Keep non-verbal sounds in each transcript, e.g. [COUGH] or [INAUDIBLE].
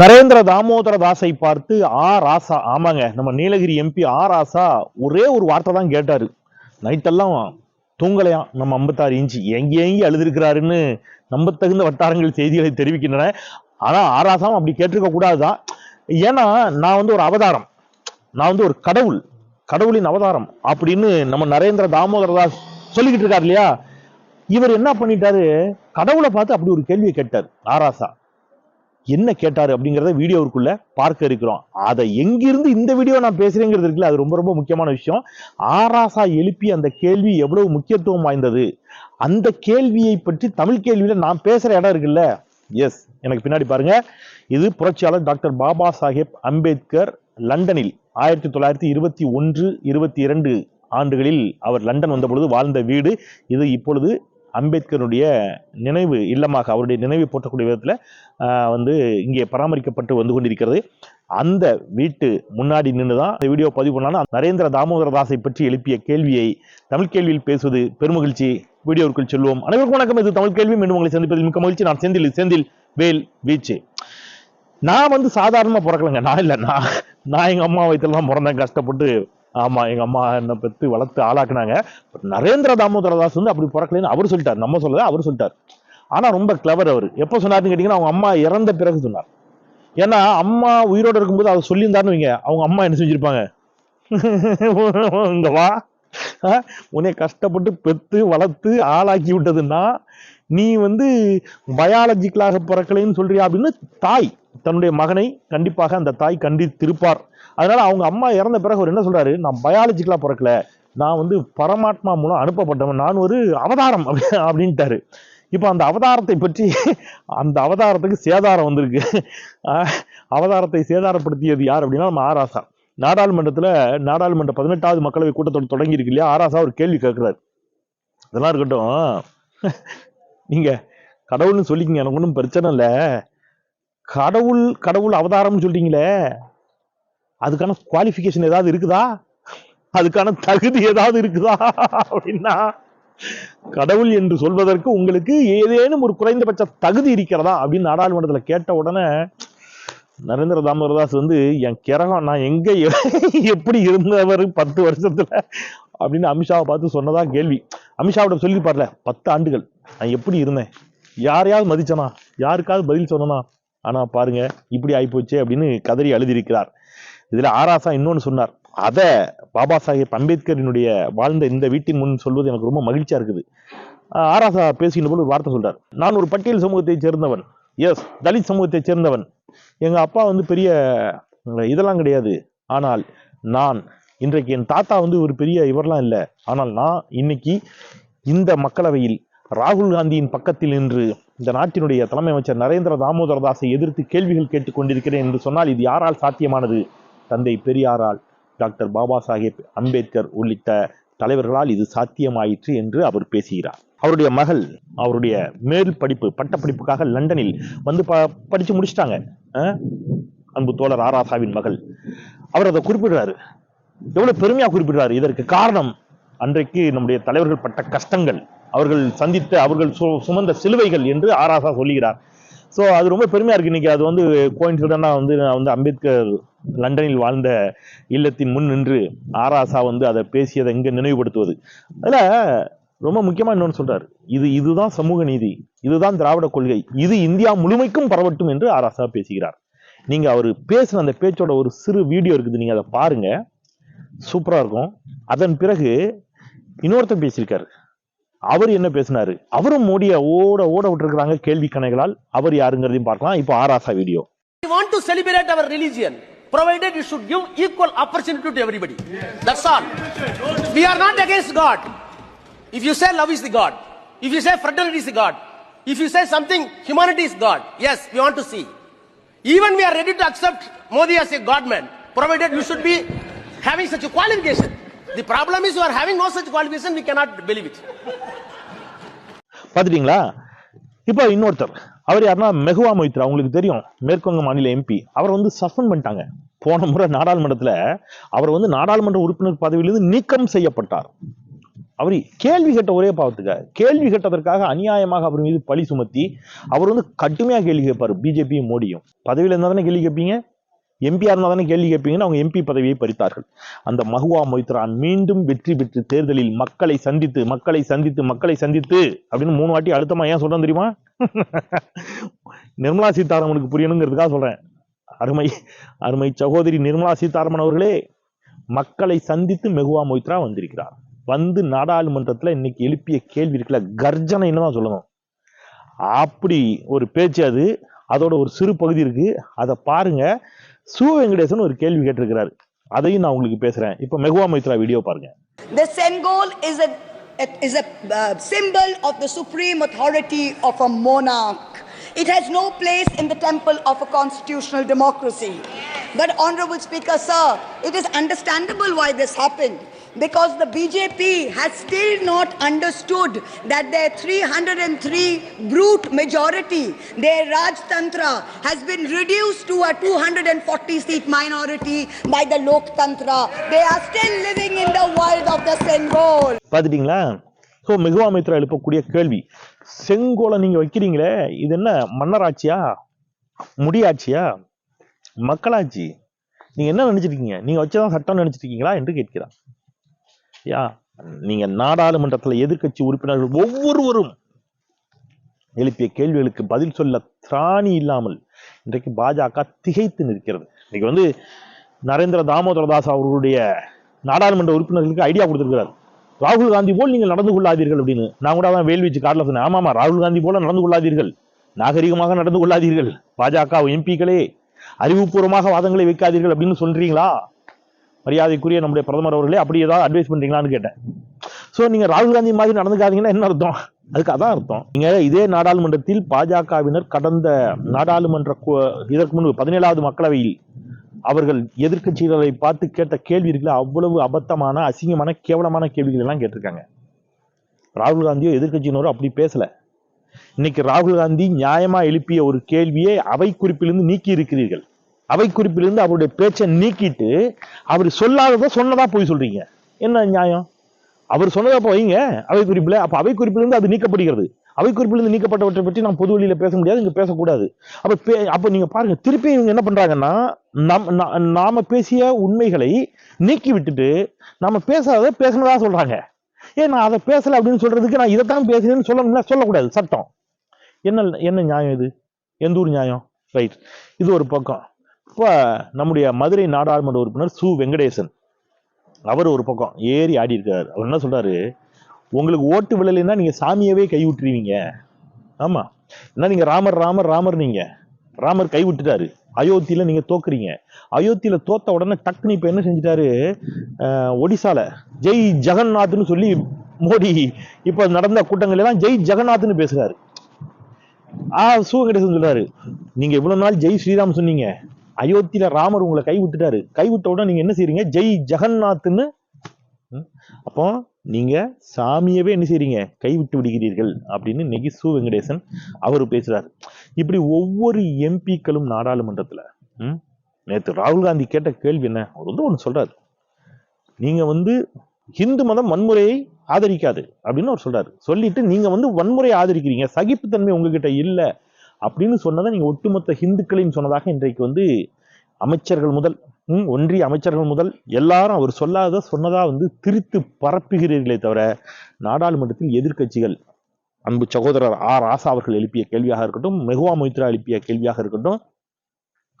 நரேந்திர தாமோதர தாஸை பார்த்து ஆ ராசா. ஆமாங்க. நம்ம நீலகிரி எம்பி ஆ ராசா ஒரே ஒரு வார்த்தை தான் கேட்டாரு. நைட்டெல்லாம் தூங்கலையாம் நம்ம ஐம்பத்தாறு இன்ச்சு. எங்கே எங்கே அழுதுருக்கிறாருன்னு நம்பத்தகுந்த வட்டாரங்கள் செய்திகளை தெரிவிக்கின்றன. ஆனால் ஆராசாவும் அப்படி கேட்டிருக்க கூடாதுதான். ஏன்னா நான் வந்து ஒரு அவதாரம். நான் வந்து ஒரு கடவுள். கடவுளின் அவதாரம் அப்படின்னு நம்ம நரேந்திர தாமோதர தாஸ் சொல்லிக்கிட்டு இருக்காரு இல்லையா? இவர் என்ன பண்ணிட்டாரு? கடவுளை பார்த்து அப்படி ஒரு கேள்வியை கேட்டார் ஆராசா என்ன கேட்டார் அப்படிங்கிறத வீடியோவுக்குள்ள பார்க்க இருக்கிறோம். அதை எங்கிருந்து இந்த வீடியோ நான் பேசுறேங்கிறது இருக்குல்ல அது ரொம்ப ரொம்ப முக்கியமான விஷயம். ஆராசா எழுப்பி அந்த கேள்வி எவ்வளவு முக்கியத்துவம் வாய்ந்தது? அந்த கேள்வியை பற்றி தமிழ் கேள்வியில நான் பேசுற இடம் இருக்குல்ல? எஸ் எனக்கு பின்னாடி பாருங்க. இது புரட்சியாளர் டாக்டர் பாபா சாஹேப் அம்பேத்கர் லண்டனில் ஆயிரத்தி தொள்ளாயிரத்தி இருபத்தி ஒன்று இருபத்தி இரண்டு ஆண்டுகளில் அவர் லண்டன் வந்த பொழுது வாழ்ந்த வீடு. இது இப்பொழுது அம்பேத்கருடைய நினைவு இல்லமாக அவருடைய நினைவு போற்றக்கூடிய விதத்தில் வந்து இங்கே பராமரிக்கப்பட்டு வந்து கொண்டிருக்கிறது. அந்த வீட்டு முன்னாடி நின்று தான் இந்த வீடியோ பதிவு பண்ணாலும் நரேந்திர தாமோதரதாஸை பற்றி எழுப்பிய கேள்வியை தமிழ் கேள்வியில் பேசுவது பெருமகிழ்ச்சி. வீடியோவுக்குள் சொல்லுவோம் அனைவருக்கும் வணக்கம். இது தமிழ் கேள்வி. மீண்டும் உங்களை சந்திப்பதில் மிக்க மகிழ்ச்சி. நான் செந்தில் செந்தில் வேல் வீச்சு. நான் வந்து சாதாரணமாக பிறக்கலைங்க. நான் இல்லை. நான் நான் எங்கள் அம்மா வயிற்றுலாம் பிறந்தேன். கஷ்டப்பட்டு ஆமாம் எங்கள் அம்மா என்னை பெற்று வளர்த்து ஆளாக்குனாங்க. நரேந்திர தாமோதர தாஸ் வந்து அப்படி பிறக்கலைன்னு அவர் சொல்லிட்டார். நம்ம சொல்லல அவர் சொல்லிட்டார். ஆனால் ரொம்ப கிளவர் அவர். எப்போ சொன்னார்னு கேட்டிங்கன்னா அவங்க அம்மா இறந்த பிறகு சொன்னார். ஏன்னா அம்மா உயிரோட இருக்கும்போது அவர் சொல்லியிருந்தாருன்னு வைங்க. அவங்க அம்மா என்ன செஞ்சுருப்பாங்க? [LAUGHS] இங்க வா. உன்னை கஷ்டப்பட்டு பெத்து வளர்த்து ஆளாக்கி விட்டதுன்னா நீ வந்து பயாலஜிக்கலாக பிறக்கலைன்னு சொல்றியா அப்படின்னு தாய் தன்னுடைய மகனை கண்டிப்பாக அந்த தாய் கண்டித்திருப்பார். அதனால அவங்க அம்மா இறந்த பிறகு அவர் என்ன சொல்றாரு? நான் பயாலஜிக்கலா பிறக்கல. நான் வந்து பரமாத்மா மூலம் அனுப்பப்பட்டவன். நான் ஒரு அவதாரம் அப்படின்ட்டாரு. இப்போ அந்த அவதாரத்தை பற்றி அந்த அவதாரத்துக்கு சேதாரம் வந்திருக்கு. அவதாரத்தை சேதாரப்படுத்தியது யார் அப்படின்னா நம்ம ஆராசா நாடாளுமன்றத்தில் நாடாளுமன்ற பதினெட்டாவது மக்களவை கூட்டத்தொடர் தொடங்கி இருக்கு இல்லையா ஆராசா ஒரு கேள்வி கேட்குறாரு. இதெல்லாம் இருக்கட்டும். நீங்கள் கடவுள்னு சொல்லிக்கிங்க. எனக்கு ஒன்றும் பிரச்சனை இல்லை. கடவுள் கடவுள் அவதாரம்னு சொல்றீங்களே அதுக்கான குவாலிஃபிகேஷன் ஏதாவது இருக்குதா? அதுக்கான தகுதி ஏதாவது இருக்குதா? அப்படின்னா கடவுள் என்று சொல்வதற்கு உங்களுக்கு ஏதேனும் ஒரு குறைந்தபட்ச தகுதி இருக்கிறதா? அப்படின்னு நாடாளுமன்றத்தில் கேட்ட உடனே நரேந்திர தாமோதரதாஸ் வந்து என் கிரகம் நான் எங்க எ- எப்படி இருந்தவர் பத்து வருஷத்துல? அப்படின்னு அமித்ஷாவை பார்த்து சொன்னதா கேள்வி. அமித்ஷாவோட பாருல பத்து ஆண்டுகள் நான் எப்படி இருந்தேன்? யாரையாவது மதிச்சனா? யாருக்காவது பதில் சொன்னனா? ஆனா பாருங்க இப்படி ஆயிப்போச்சே அப்படின்னு கதறி அழுதியிருக்கிறார் இதில் ஆராசா இன்னொன்று சொன்னார். அதை பாபா சாஹேப் அம்பேத்கரினுடைய வாழ்ந்த இந்த வீட்டின் முன் சொல்வது எனக்கு ரொம்ப மகிழ்ச்சியாக இருக்குது. ஆராசா பேசுகின்ற போது ஒரு வார்த்தை சொல்கிறார் நான் ஒரு பட்டியல் சமூகத்தை சேர்ந்தவன். எஸ் தலித் சமூகத்தை சேர்ந்தவன். எங்கள் அப்பா வந்து பெரிய இதெல்லாம் கிடையாது. ஆனால் நான் இன்றைக்கு என் தாத்தா வந்து ஒரு பெரிய இவரெலாம் இல்லை. ஆனால் நான் இன்னைக்கு இந்த மக்களவையில் ராகுல் காந்தியின் பக்கத்தில் நின்று இந்த நாட்டினுடைய தலைமை அமைச்சர் நரேந்திர தாமோதர தாஸை எதிர்த்து கேள்விகள் கேட்டுக்கொண்டிருக்கிறேன் என்று சொன்னால் இது யாரால் சாத்தியமானது? தந்தை பெரியாரால் டாக்டர் பாபா சாஹேப் அம்பேத்கர் உள்ளிட்ட தலைவர்களால் இது சாத்தியமாயிற்று என்று அவர் பேசுகிறார். அவருடைய மகள் அவருடைய மேல் படிப்பு பட்டப்படிப்புக்காக லண்டனில் வந்து ப படித்து முடிச்சிட்டாங்க. அன்பு தோழர் ஆராசாவின் மகள். அவர் அதை குறிப்பிடுறாரு. எவ்வளவு பெருமையா குறிப்பிடுறாரு. இதற்கு காரணம் அன்றைக்கு நம்முடைய தலைவர்கள் பட்ட கஷ்டங்கள். அவர்கள் சந்தித்த அவர்கள் சு- சுமந்த சிலுவைகள் என்று ஆராசா சொல்லுகிறார். ஸோ அது ரொம்ப பெருமையாக இருக்குது இன்றைக்கி அது வந்து கோயின்சிடண்டா வந்து நான் வந்து அம்பேத்கர் லண்டனில் வாழ்ந்த இல்லத்தின் முன் நின்று ஆராசா வந்து அதை பேசியதை இங்கே நினைவுபடுத்துவது. அதில் ரொம்ப முக்கியமாக இன்னொன்று சொல்கிறார் இது இதுதான் சமூக நீதி. இதுதான் திராவிட கொள்கை. இது இந்தியா முழுமைக்கும் பரவட்டும் என்று ஆராசா பேசுகிறார். நீங்கள் அவர் பேசின அந்த பேச்சோட ஒரு சிறு வீடியோ இருக்குது. நீங்கள் அதை பாருங்கள் சூப்பராக இருக்கும். அதன் பிறகு இன்னொருத்தர் பேசியிருக்காரு. அவர் என்ன பேசினாரு அவரும் மோடிய ஓட ஓட விட்டுருக்காங்க கேள்வி கணைகளால் அவர் யாருங்கிறதையும் பார்க்கலாம் இப்போ A Raja video We want to celebrate our religion, provided you should give equal opportunity to everybody. That's all. We are not against God. If you say love is the God, if you say fraternity is the God, if you say something, humanity is God, yes, we want to see. Even we are ready to accept Modi as a godman, provided you should be having such a qualification. The problem is you are having no such qualification we cannot believe it பாத்துட்டீங்களா இப்போ இன்னொருத்தர் அவர் யாருன்னா மெகுவா மொய்த்ரா உங்களுக்கு தெரியும் மேற்குவங்க மாநில MP அவர் வந்து suspend பண்ணிட்டாங்க. போன முறை நாடாளுமன்றத்தில் அவர் வந்து நாடாளுமன்ற உறுப்பினர் பதவியிலிருந்து நீக்கம் செய்யப்பட்டார். அவர் கேள்வி கேட்ட ஒரே பாவத்துக்காக கேள்வி கேட்டதற்காக அநியாயமாக அவர் மீது பழி சுமத்தி அவர் வந்து கடுமையாக கேள்வி கேட்பார் பிஜேபியும் மோடியும். பதவியில் இருந்தால் தானே கேள்வி கேட்பீங்க? எம்பியா இருந்தால் தானே கேள்வி கேட்பீங்கன்னு அவங்க எம்பி பதவியை பறித்தார்கள். அந்த மகுவா மொய்த்ரான் மீண்டும் வெற்றி பெற்று தேர்தலில் மக்களை சந்தித்து மக்களை சந்தித்து மக்களை சந்தித்து அப்படின்னு மூணு வாட்டி அடுத்தமா ஏன் சொல்கிறேன் தெரியுமா? நிர்மலா சீதாராமனுக்கு புரியணுங்கிறதுக்காக சொல்கிறேன் அருமை அருமை சகோதரி நிர்மலா சீதாராமன் அவர்களே மக்களை சந்தித்து மெகுவா மொய்த்ரா வந்திருக்கிறார். வந்து நாடாளுமன்றத்தில் இன்னைக்கு எழுப்பிய கேள்வி இருக்குல்ல கர்ஜனைன்னு தான் சொல்லணும்? அப்படி ஒரு பேச்சு அது அதோட ஒரு சிறு பகுதி இருக்கு. அதை பாருங்க. சு வெங்கடேசன் ஒரு கேள்வி கேட்டிருக்கிறாரு அதையும் நான் உங்களுக்கு பேசுறேன் இப்போ மெகுவா மொய்த்ரா வீடியோ பாருங்க The Sengol is a is a uh, symbol of the supreme authority of a monarch. It has no place in the temple of a constitutional democracy. But, Honorable Speaker, sir, it is understandable why this happened. Because the BJP has still not understood that their 303 brute majority, their Raj Tantra, has been reduced to a 240 seat minority by the Lok Tantra. They are still living in the world of the Sengol. பார்த்துட்டீங்களா so Mahua Moitra எழுப்பக்கூடிய கேள்வி செங்கோலை நீங்கள் வைக்கிறீங்களே இது என்ன மன்னராட்சியா முடியாட்சியா மக்களாட்சி நீங்கள் என்ன நினச்சிருக்கீங்க நீங்கள் வச்சதான் சட்டம் நினச்சிருக்கீங்களா என்று கேட்கிறான் யா நீங்க நாடாளுமன்றத்தில் எதிர்க்கட்சி உறுப்பினர்கள் ஒவ்வொருவரும் எழுப்பிய கேள்விகளுக்கு பதில் சொல்ல திராணி இல்லாமல் இன்றைக்கு பாஜக திகைத்து நிற்கிறது. இன்னைக்கு வந்து நரேந்திர தாமோதரதாஸ் அவர்களுடைய நாடாளுமன்ற உறுப்பினர்களுக்கு ஐடியா கொடுத்திருக்கிறார். ராகுல் காந்தி போல் நீங்கள் நடந்து கொள்ளாதீர்கள் அப்படின்னு. நான் கூட அதான் வேல்வீச்சு காட்டில் சொன்னேன். ஆமாமா ராகுல் காந்தி போல நடந்து கொள்ளாதீர்கள். நாகரிகமாக நடந்து கொள்ளாதீர்கள். பாஜக எம்பிக்களே அறிவுபூர்வமாக வாதங்களை வைக்காதீர்கள் அப்படின்னு சொல்றீங்களா? மரியாதைக்குரிய நம்முடைய பிரதமர் அவர்களே அப்படி ஏதாவது அட்வைஸ் பண்ணுறீங்களான்னு கேட்டேன். ஸோ நீங்கள் ராகுல் காந்தி மாதிரி நடந்துக்காதீங்கன்னா என்ன அர்த்தம்? அதுக்கு அதான் அர்த்தம். நீங்கள் இதே நாடாளுமன்றத்தில் பாஜகவினர் கடந்த நாடாளுமன்ற இதற்கு முன்பு பதினேழாவது மக்களவையில் அவர்கள் எதிர்க்கட்சிகளை பார்த்து கேட்ட கேள்வி இருக்குல்ல அவ்வளவு அபத்தமான அசிங்கமான கேவலமான கேள்விகள் எல்லாம் கேட்டிருக்காங்க. ராகுல் காந்தியோ எதிர்க்கட்சியினரோ அப்படி பேசலை. இன்னைக்கு ராகுல் காந்தி நியாயமா எழுப்பிய ஒரு கேள்வியை அவை குறிப்பிலிருந்து நீக்கி இருக்கிறீர்கள். அவை குறிப்பிலிருந்து அவருடைய பேச்சை நீக்கிட்டு அவர் சொல்லாததை சொன்னதா போய் சொல்றீங்க. என்ன நியாயம்? அவர் சொன்னதா போய்ங்க அவை குறிப்பில் அப்ப அவை குறிப்பிலிருந்து அது நீக்கப்படுகிறது. அவை குறிப்பிலிருந்து நீக்கப்பட்டவற்றை பற்றி நாம் பொது வழியில் பேச முடியாது இங்க பேசக்கூடாது. அப்ப பே- அப்ப நீங்க பாருங்க திருப்பி இவங்க என்ன பண்றாங்கன்னா நம் நா- நாம பேசிய உண்மைகளை நீக்கி விட்டுட்டு நாம பேசாத பேசினதா சொல்றாங்க. ஏன் நான் அதை பேசல அப்படின்னு சொல்றதுக்கு நான் இதைத்தான் பேசுறேன்னு சொல்லணும்ல சொல்லக்கூடாது சட்டம். என்ன என்ன நியாயம் இது? எந்த ஒரு நியாயம்? ரைட். இது ஒரு பக்கம். இப்போ நம்முடைய மதுரை நாடாளுமன்ற உறுப்பினர் சு. வெங்கடேசன். அவர் ஒரு பக்கம் ஏறி ஆடி இருக்காரு அவர் என்ன சொல்றாரு? உங்களுக்கு ஓட்டு விழலைன்னா நீங்க சாமியவே கை விட்டுருவீங்க ஆமா. என்ன நீங்க ராமர் ராமர் ராமர் நீங்க? ராமர் கை விட்டுட்டாரு அயோத்தியில நீங்க தோக்குறீங்க. அயோத்தியில தோத்த உடனே டக்குன்னு இப்ப என்ன செஞ்சிட்டாரு? ஒடிசால ஜெய் ஜெகநாத்னு சொல்லி மோடி இப்ப நடந்த கூட்டங்கள் எல்லாம் ஜெய் ஜெகநாத்னு பேசுறாரு. ஆ சூகடேசன் சொல்றாரு. நீங்க இவ்வளவு நாள் ஜெய் ஸ்ரீராம் சொன்னீங்க. அயோத்தியில ராமர் உங்களை கை கைவிட்ட உடனே நீங்க என்ன செய்றீங்க? ஜெய் ஜெகநாத்னு ம், அப்போ நீங்க சாமியவே என்ன செய்றீங்க? கைவிட்டு விடுகிறீர்கள் அப்படின்னு இன்னைக்கு சு வெங்கடேசன் அவர் பேசுறாரு. இப்படி ஒவ்வொரு எம்பிக்களும் நாடாளுமன்றத்துல ம், ராகுல் காந்தி கேட்ட கேள்வி என்ன? அவர் வந்து ஒன்று சொல்றாரு. நீங்க வந்து இந்து மதம் வன்முறையை ஆதரிக்காது அப்படின்னு அவர் சொல்றாரு. சொல்லிட்டு நீங்க வந்து வன்முறையை ஆதரிக்கிறீங்க. சகிப்புத்தன்மை உங்ககிட்ட இல்லை. அப்படின்னு சொன்னதை நீங்கள் ஒட்டுமொத்த ஹிந்துக்களையும் சொன்னதாக இன்றைக்கு வந்து அமைச்சர்கள் முதல் ம், ஒன்றிய அமைச்சர்கள் முதல் எல்லாரும் அவர் சொல்லாத சொன்னதா வந்து திரித்து பரப்புகிறீர்களே தவிர நாடாளுமன்றத்தில் எதிர்க்கட்சிகள் அன்பு சகோதரர் ஆர் ராசா அவர்கள் எழுப்பிய கேள்வியாக இருக்கட்டும் மெகுவா மொய்த்ரா எழுப்பிய கேள்வியாக இருக்கட்டும்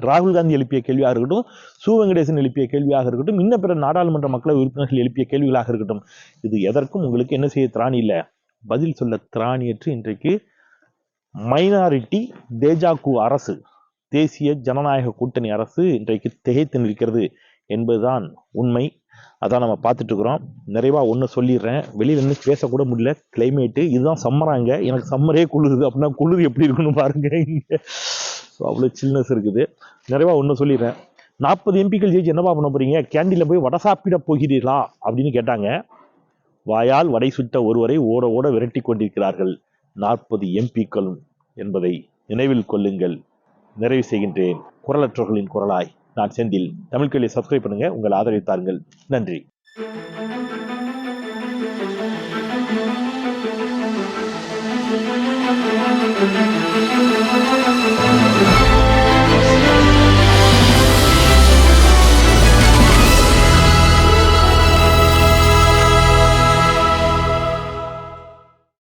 ராகுல் காந்தி எழுப்பிய கேள்வியாக இருக்கட்டும் சு. வெங்கடேசன் எழுப்பிய கேள்வியாக இருக்கட்டும் இன்ன பிற நாடாளுமன்ற மக்களவை உறுப்பினர்கள் எழுப்பிய கேள்விகளாக இருக்கட்டும். இது எதற்கும் உங்களுக்கு என்ன செய்ய திராணி இல்லை? பதில் சொல்ல திராணியற்று இன்றைக்கு மைனாரிட்டி தேஜாக்கு அரசு தேசிய ஜனநாயக கூட்டணி அரசு இன்றைக்கு திகைத்து நிற்கிறது என்பதுதான் உண்மை. அதான் நம்ம பார்த்துட்டு இருக்கிறோம் ஒன்று சொல்லிடுறேன். வெளியில் இருந்து பேசக்கூட முடியல. கிளைமேட்டு இதுதான் சம்மராங்க எனக்கு சம்மரே குளிருது. அப்படின்னா குளிர் எப்படி இருக்குன்னு பாருங்க இங்கே. ஸோ அவ்வளோ சில்னஸ் இருக்குது. நிறைவாக ஒன்று சொல்லிடுறேன். நாற்பது எம்பிக்கள் ஜெயிச்சு என்னப்பா பண்ண போறீங்க? கேண்டீனில் போய் வடை சாப்பிட போகிறீர்களா? அப்படின்னு கேட்டாங்க. வாயால் வடை சுட்ட ஒருவரை ஓட ஓட விரட்டி கொண்டிருக்கிறார்கள். நாற்பது எம்பிக்களும் என்பதை நினைவில் கொள்ளுங்கள். நிறைவு செய்கின்றேன். குரலற்றோர்களின் குரலாய். நான் செந்தில். தமிழ்கல்வியை சப்ஸ்கிரைப் பண்ணுங்க. உங்கள் ஆதரவித்தாருங்கள் நன்றி.